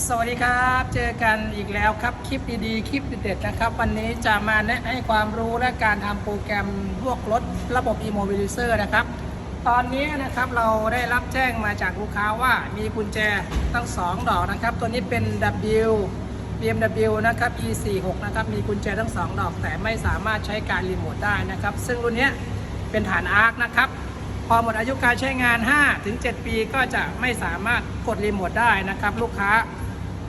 สวัสดีครับ เจอกันอีกแล้วครับคลิปดีๆ คลิปเด็ดๆนะครับ วันนี้จะมาแนะให้ความรู้และการทำโปรแกรมพวกรถระบบ e-mobilizer นะครับ ตอนนี้นะครับเราได้รับแจ้งมาจากลูกค้าว่ามีกุญแจทั้ง 2 ดอกนะครับ ตัวนี้เป็น W BMW นะครับ E46 นะครับ มีกุญแจทั้ง 2 ดอก แต่ไม่สามารถใช้การรีโมทได้นะครับ ซึ่งรุ่นนี้เป็นฐานอาร์คนะครับพอหมดอายุการใช้งาน 5-7 ปีก็จะไม่สามารถกดรีโมทได้นะครับ ลูกค้า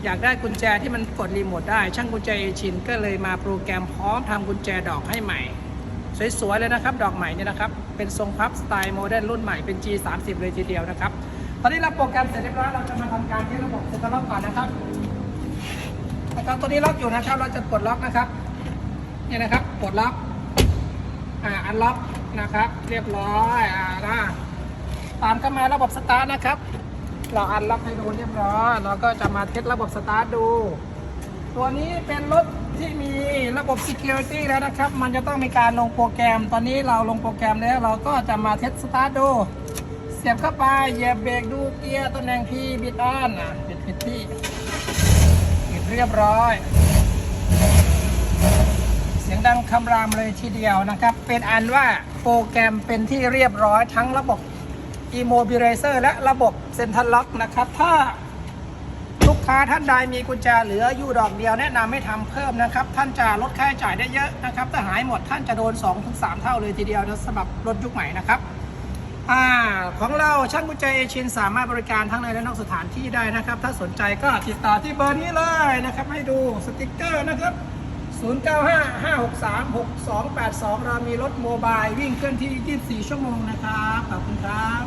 อยากได้กุญแจที่มันกดรีโมทได้ ช่างกุญแจเอชินก็เลยมาโปรแกรมพร้อมทำกุญแจดอกให้ใหม่ สวยๆเลยนะครับ ดอกใหม่เนี่ยนะครับ เป็นทรงพับสไตล์โมเดิร์นรุ่นใหม่เป็น G30 เลยทีเดียวนะครับ ตอนนี้เราโปรแกรมเสร็จเรียบร้อยเราจะมาทำการที่ระบบเซ็ตล็อกก่อนนะครับนะครับตัวนี้ล็อกอยู่นะครับ เราจะปลดล็อกนะครับนี่นะครับปลดล็อกอ่าอันล็อกนะครับ เรียบร้อยอ่านะตามเข้ามาระบบสตาร์ทนะครับ เราอันล็อกให้ดูเรียบร้อยเราก็จะมาเทสระบบสตาร์ทดู ตัวนี้เป็นรถที่มีระบบ Security แล้วนะครับ มันจะต้องมีการลงโปรแกรม ตอนนี้เราลงโปรแกรมแล้วเราก็จะมาเทสสตาร์ทดู เสียบเข้าไปเหยียบเบรกดูเกียร์ตำแหน่งพีบิดออนอะปิดปิดที่ปิดเรียบร้อย เสียงดังคำรามเลยทีเดียวนะครับ เป็นอันว่าโปรแกรมเป็นที่เรียบร้อยทั้งระบบ Immobilizer และระบบ Central Lock นะครับ ถ้าลูกค้าท่านใดมีกุญแจเหลืออยู่ดอกเดียวแนะนำให้ทำเพิ่มนะครับ ท่านจะลดค่าใช้จ่ายได้เยอะนะครับ ถ้าหายหมดท่านจะโดน 2-3 เท่าเลยทีเดียวนะสำหรับรถยุคใหม่นะครับอ่าของเราช่างกุญแจเอชินสามารถบริการทั้งในและนอกสถานที่ได้นะครับ ถ้าสนใจก็ติดต่อที่เบอร์นี้เลยนะครับ ให้ดูสติกเกอร์นะครับ 0955636282 เรามีรถโมบายวิ่งเคลื่อนที่ 24 ชั่วโมงนะครับ ขอบคุณครับ